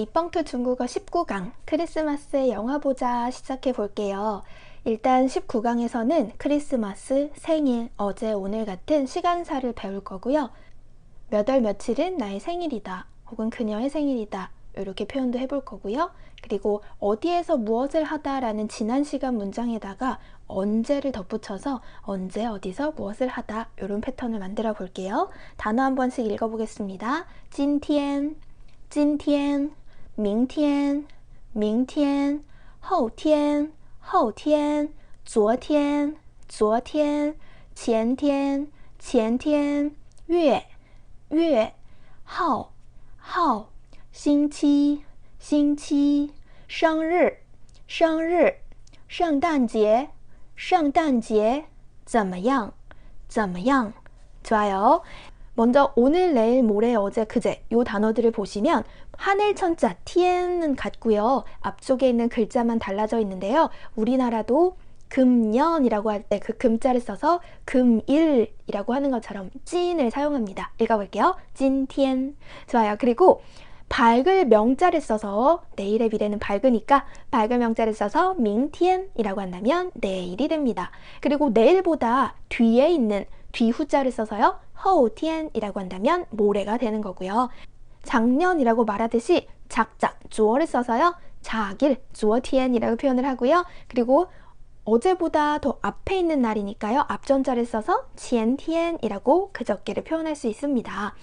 이펑트 중국어 19강 크리스마스의 영화 보자 시작해 볼게요. 일단 19강에서는 크리스마스, 생일, 어제, 오늘 같은 시간사를 배울 거고요. 몇 월 며칠은 나의 생일이다 혹은 그녀의 생일이다 이렇게 표현도 해볼 거고요. 그리고 어디에서 무엇을 하다 라는 지난 시간 문장에다가 언제를 덧붙여서 언제 어디서 무엇을 하다 이런 패턴을 만들어 볼게요. 단어 한 번씩 읽어보겠습니다. 찐티엔 찐티엔 明天明天后天后天昨天昨天前天前天月月号号星期星期生日生日圣诞节圣诞节怎么样？怎么样？加油。 먼저 오늘, 내일, 모레, 어제, 그제 요 단어들을 보시면 하늘 천자 티엔은 같고요. 앞쪽에 있는 글자만 달라져 있는데요. 우리나라도 금년이라고 할 때 그 금자를 써서 금일이라고 하는 것처럼 찐을 사용합니다. 읽어볼게요. 찐티엔. 좋아요. 그리고 밝을 명자를 써서 내일의 미래는 밝으니까 밝을 명자를 써서 민티엔이라고 한다면 내일이 됩니다. 그리고 내일보다 뒤에 있는 뒤후자를 써서요. 허우티엔이라고 한다면 모래가 되는 거고요. 작년이라고 말하듯이 작작 주어를 써서요. 자길 주어티엔이라고 표현을 하고요. 그리고 어제보다 더 앞에 있는 날이니까요. 앞전자를 써서 지엔티엔이라고 그저께를 표현할 수 있습니다.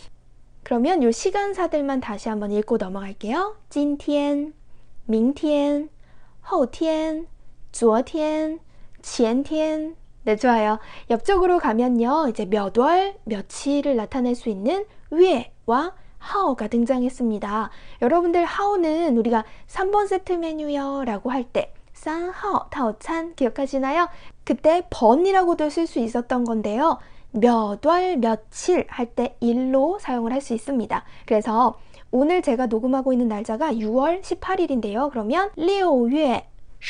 그러면 요 시간사들만 다시 한번 읽고 넘어갈게요. 찐티엔, 밍티엔, 허우티엔, 주어티엔, 지엔티엔 네, 좋아요. 옆쪽으로 가면요. 이제 몇 월, 며칠을 나타낼 수 있는 위에와 하오가 등장했습니다. 여러분들 하오는 우리가 3번 세트 메뉴요 라고 할때 싼하오 타오찬 기억하시나요? 그때 번이라고도 쓸 수 있었던 건데요. 몇 월 며칠 할 때 일로 사용을 할 수 있습니다. 그래서 오늘 제가 녹음하고 있는 날짜가 6월 18일인데요. 그러면 6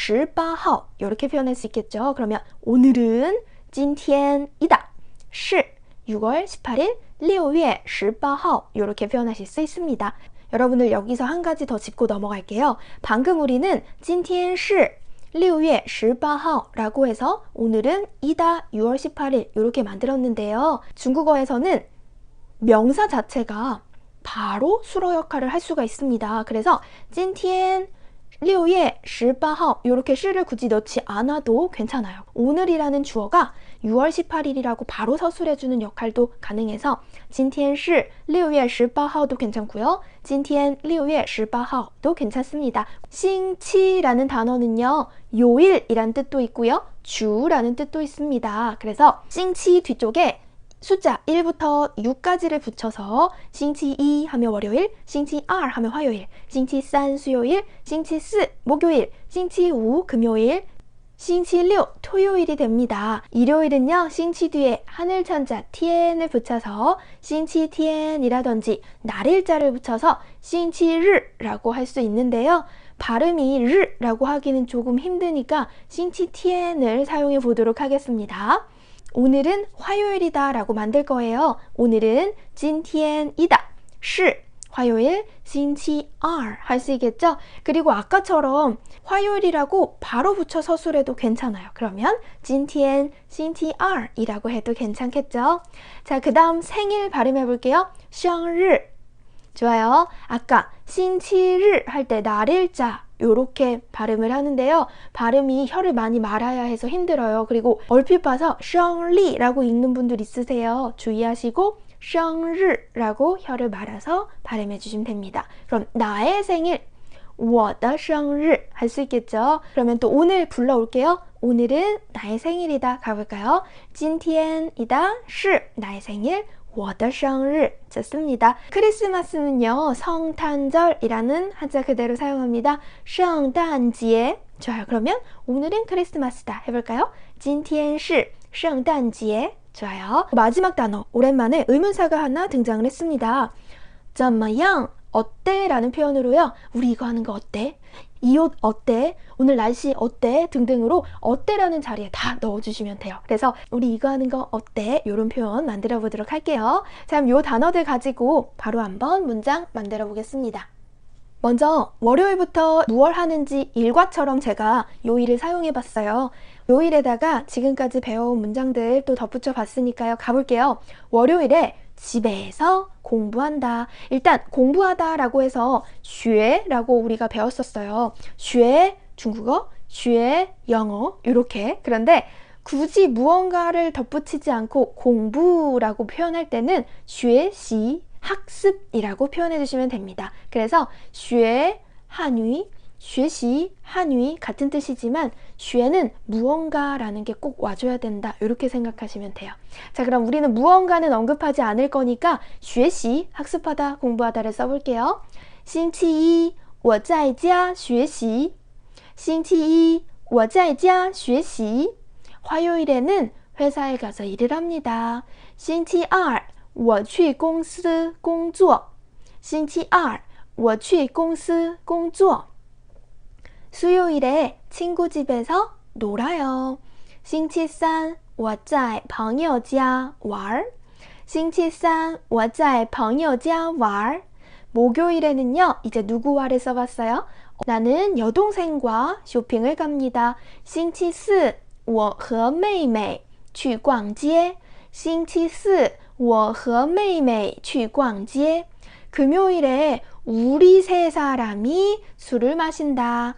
월 18일 이렇게 표현할 수 있겠죠. 그러면 오늘은 今天이다. 是 6월 18일 6월 18일 이렇게 표현하실 수 있습니다. 여러분들 여기서 한 가지 더 짚고 넘어갈게요. 방금 우리는 今天是 6월 18일라고 해서 오늘은 이다 6월 18일 이렇게 만들었는데요. 중국어에서는 명사 자체가 바로 수로 역할을 할 수가 있습니다. 그래서 今天 6월 18일 이렇게 시를 굳이 넣지 않아도 괜찮아요. 오늘이라는 주어가 6월 18일이라고 바로 서술해주는 역할도 가능해서 今天是 6월 18일도 괜찮고요. 今天 6월 18일도 괜찮습니다. 싱치라는 단어는요. 요일이란 뜻도 있고요. 주라는 뜻도 있습니다. 그래서 싱치 뒤쪽에 숫자 1부터 6까지를 붙여서 싱치 2 하면 월요일, 싱치 2 하면 화요일, 싱치 3 수요일, 싱치 4 목요일, 싱치 5 금요일, 싱치 6 토요일이 됩니다. 일요일은요, 싱치 뒤에 하늘천자 티엔을 붙여서 싱치 티엔이라든지 날일자를 붙여서 싱치르라고 할 수 있는데요. 발음이 르라고 하기는 조금 힘드니까 싱치 티엔을 사용해 보도록 하겠습니다. 오늘은 화요일이다 라고 만들 거예요. 오늘은 今天이다. 是 화요일, 星期二할 수 있겠죠? 그리고 아까처럼 화요일이라고 바로 붙여 서술해도 괜찮아요. 그러면 今天星期二이라고 해도 괜찮겠죠? 자, 그 다음 생일 발음해 볼게요. 生日 좋아요. 아까星期日 할 때 날일자 요렇게 발음을 하는데요. 발음이 혀를 많이 말아야 해서 힘들어요. 그리고 얼핏 봐서 샹리라고 읽는 분들 있으세요. 주의하시고 샹르라고 혀를 말아서 발음해 주시면 됩니다. 그럼 나의 생일 我的生日할 수 있겠죠? 그러면 또 오늘 불러올게요. 오늘은 나의 생일이다. 가볼까요? 今天이다. 是 나의 생일 我的生日 좋습니다. 크리스마스는요 성탄절이라는 한자 그대로 사용합니다. 圣诞节 좋아요. 그러면 오늘은 크리스마스다 해볼까요? 今天是圣诞节 좋아요. 마지막 단어 오랜만에 의문사가 하나 등장을 했습니다. 怎么样 어때? 라는 표현으로요. 우리 이거 하는 거 어때? 이 옷 어때? 오늘 날씨 어때? 등등으로 어때라는 자리에 다 넣어주시면 돼요. 그래서 우리 이거 하는 거 어때? 이런 표현 만들어 보도록 할게요. 자, 그럼 이 단어들 가지고 바로 한번 문장 만들어 보겠습니다. 먼저 월요일부터 무얼 하는지 일과처럼 제가 요일을 사용해 봤어요. 요일에다가 지금까지 배워온 문장들 또 덧붙여 봤으니까요. 가볼게요. 월요일에 집에서 공부한다. 일단 공부하다라고 해서 쉐라고 우리가 배웠었어요. 쉐 중국어, 쉐 영어 이렇게. 그런데 굳이 무언가를 덧붙이지 않고 공부라고 표현할 때는 쉐시 학습이라고 표현해 주시면 됩니다. 그래서 쉐 한위 学习 한위 같은 뜻이지만 学는 무언가라는 게 꼭 와줘야 된다. 이렇게 생각하시면 돼요. 자, 그럼 우리는 무언가는 언급하지 않을 거니까 学习 학습하다 공부하다를 써볼게요. 星期一我在家学习星期一我在家学习 화요일에는 회사에 가서 일을 합니다. 星期二我去公司工作星期二我去公司工作 수요일에 친구 집에서 놀아요. 星期三我在朋友家玩星期三我在朋友家玩 목요일에는요, 이제 누구와를 써봤어요? 나는 여동생과 쇼핑을 갑니다. 星期四我和妹妹去逛街星期四我和妹妹去逛街 금요일에 우리 세 사람이 술을 마신다.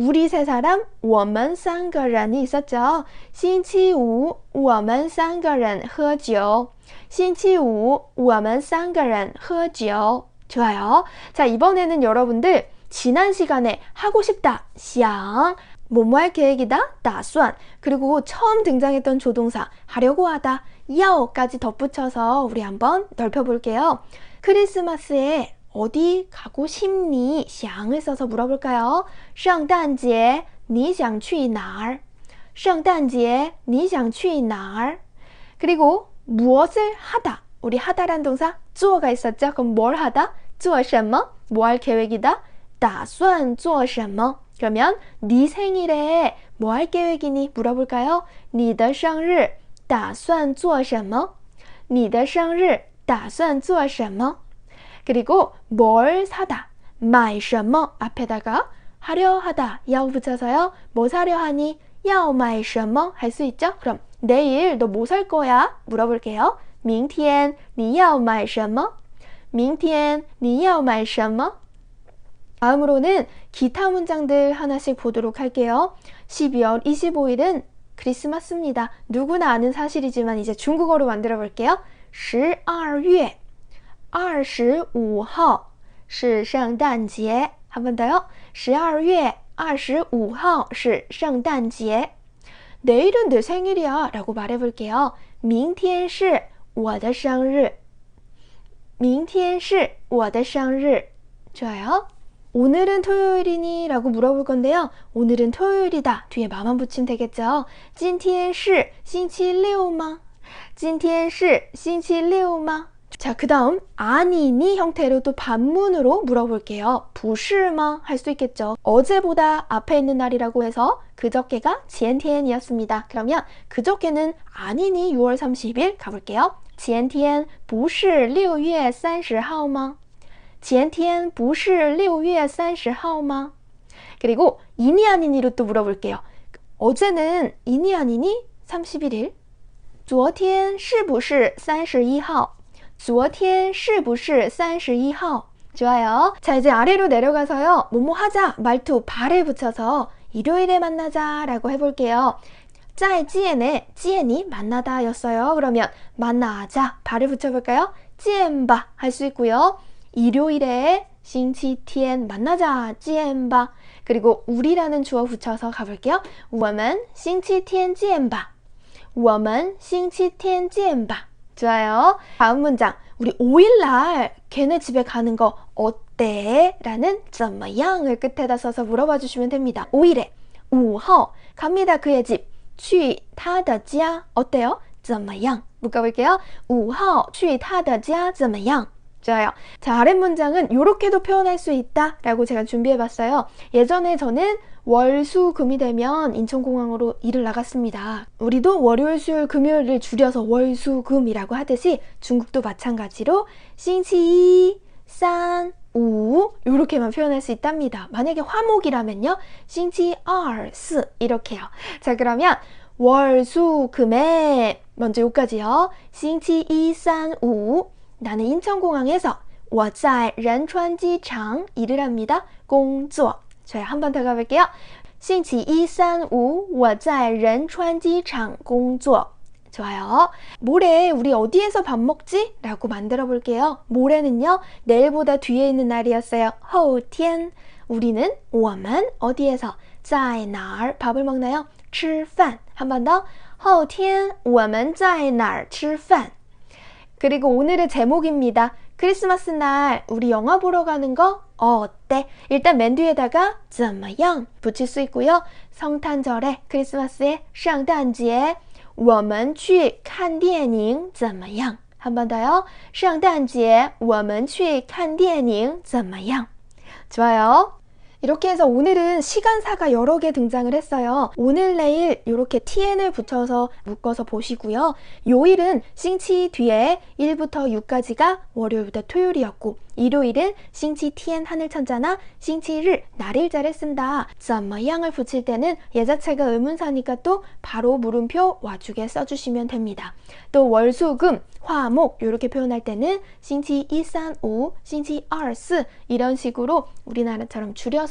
우리 세 사람 我们三个人이 있었죠. 星期五我们三个人喝酒星期五我们三个人喝酒 좋아요. 자, 이번에는 여러분들 지난 시간에 하고 싶다, 想, 뭐뭐 할 계획이다, 打算, 그리고 처음 등장했던 조동사, 하려고 하다, 要까지 덧붙여서 우리 한번 넓혀볼게요. 크리스마스에 어디 가고 싶니? 想을 써서 물어볼까요? 圣诞节你想去哪儿?圣诞节你想去哪儿? 그리고 무엇을 하다. 우리 하다란 동사 做가 있었죠? 그럼 뭘 하다? 做什么?뭐 할 계획이다? 打算做什么? 그러면 네 생일에 뭐 할 계획이니? 물어볼까요? 你的生日打算做什么?你的生日打算做什么? 그리고 뭘 사다, 买什么 앞에다가 하려 하다, 要 붙여서요. 뭐 사려 하니? 要买什么할 수 있죠? 그럼 내일 너 뭐 살 거야? 물어볼게요. 明天你要买什么?明天你要买什么? 다음으로는 기타 문장들 하나씩 보도록 할게요. 12월 25일은 크리스마스입니다. 누구나 아는 사실이지만 이제 중국어로 만들어 볼게요. 12月 25号是圣诞节. 한 번 더요. 12月25号是圣诞节. 내일은 내 생일이야 라고 말해볼게요. 明天是我的生日.明天是我的生日. 좋아요. 오늘은 토요일이니? 라고 물어볼 건데요. 오늘은 토요일이다. 뒤에 마만 붙이면 되겠죠. 今天是星期六吗?今天是星期六吗? 자, 그 다음 아니니 형태로 또 반문으로 물어볼게요. 부실마 할 수 있겠죠. 어제보다 앞에 있는 날이라고 해서 그저께가 前天이었습니다. 그러면 그저께는 아니니 6월 30일 가볼게요. 前天不是6月30号吗?前天不是6月30号吗? 그리고 이니 아니니로 또 물어볼게요. 어제는 이니 아니니 31일? 昨天是不是31号? 昨天是不是31号? 좋아요. 자, 이제 아래로 내려가서요. 뭐뭐 하자 말투 발을 붙여서 일요일에 만나자 라고 해볼게요. 在见에 见이 만나다 였어요. 그러면 만나자 발을 붙여볼까요? 见바 할 수 있고요. 일요일에 星期天 만나자 见바 그리고 우리라는 주어 붙여서 가볼게요. 我们星期天见吧.我们星期天见吧. 좋아요. 다음 문장. 우리 5일날 걔네 집에 가는 거 어때? 라는 怎么样을 끝에다 써서 물어봐 주시면 됩니다. 5일에 5호 갑니다. 그의 집. 去他的家 어때요? 怎么样? 묶어볼게요. 5호 去他的家怎么样? 좋아요. 자, 아랫 문장은 이렇게도 표현할 수 있다 라고 제가 준비해봤어요. 예전에 저는 월, 수, 금이 되면 인천공항으로 일을 나갔습니다. 우리도 월요일, 수요일, 금요일을 줄여서 월, 수, 금이라고 하듯이 중국도 마찬가지로 星期一, 3, 우 이렇게만 표현할 수 있답니다. 만약에 화목이라면요. 싱치 알四 이렇게요. 자 그러면 월, 수, 금에 먼저 여기까지요. 싱치 2, 3, 5 나는 인천공항에서 我在仁川机场 일을 합니다. 工作 저희 한번 더 가볼게요. 星期一、三、五我在仁川机场工作 좋아요. 모레 우리 어디에서 밥 먹지? 라고 만들어 볼게요. 모레는요. 내일보다 뒤에 있는 날이었어요. 后天 우리는 我们 어디에서 在哪儿 밥을 먹나요? 吃饭 한 번 더. 后天我们在哪儿吃饭 그리고 오늘의 제목입니다. 크리스마스 날 우리 영화 보러 가는 거 어, 어때? 일단 맨 뒤에다가 怎么样 붙일 수 있고요. 성탄절에 크리스마스에 圣诞节我们去看电影怎么样？한번더요圣诞节我们去看电影怎么样？좋아요 이렇게 해서 오늘은 시간사가 여러 개 등장을 했어요. 오늘 내일 이렇게 tn을 붙여서 묶어서 보시고요. 요일은 싱치 뒤에 1부터 6까지가 월요일부터 토요일이었고 일요일은 싱치 tn 하늘천자나 싱치를 날일자를 쓴다. 쌈마양을 붙일 때는 예자체가 의문사니까 또 바로 물음표 와주게 써주시면 됩니다. 또 월수금 화목 이렇게 표현할 때는 싱치 1, 3, 5, 싱치 2, 4 이런 식으로 우리나라처럼 줄여서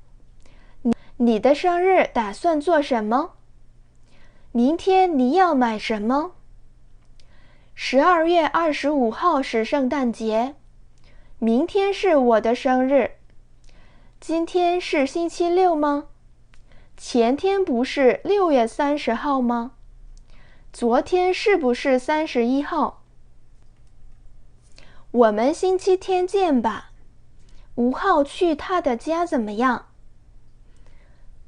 你的生日打算做什么？明天你要买什么？十二月二十五号是圣诞节，明天是我的生日。今天是星期六吗？前天不是六月三十号吗？昨天是不是三十一号？我们星期天见吧。吴昊去他的家怎么样？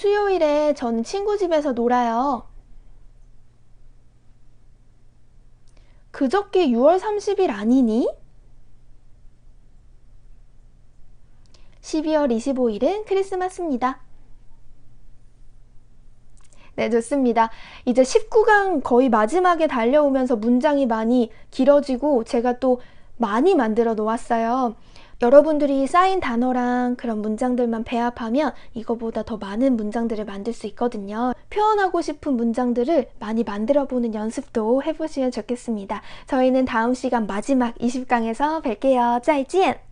수요일에 저는 친구 집에서 놀아요. 그저께 6월 30일 아니니? 12월 25일은 크리스마스입니다. 네, 좋습니다. 이제 19강 거의 마지막에 달려오면서 문장이 많이 길어지고 제가 또 많이 만들어 놓았어요. 여러분들이 쌓인 단어랑 그런 문장들만 배합하면 이거보다 더 많은 문장들을 만들 수 있거든요. 표현하고 싶은 문장들을 많이 만들어 보는 연습도 해보시면 좋겠습니다. 저희는 다음 시간 마지막 20강에서 뵐게요. 再见!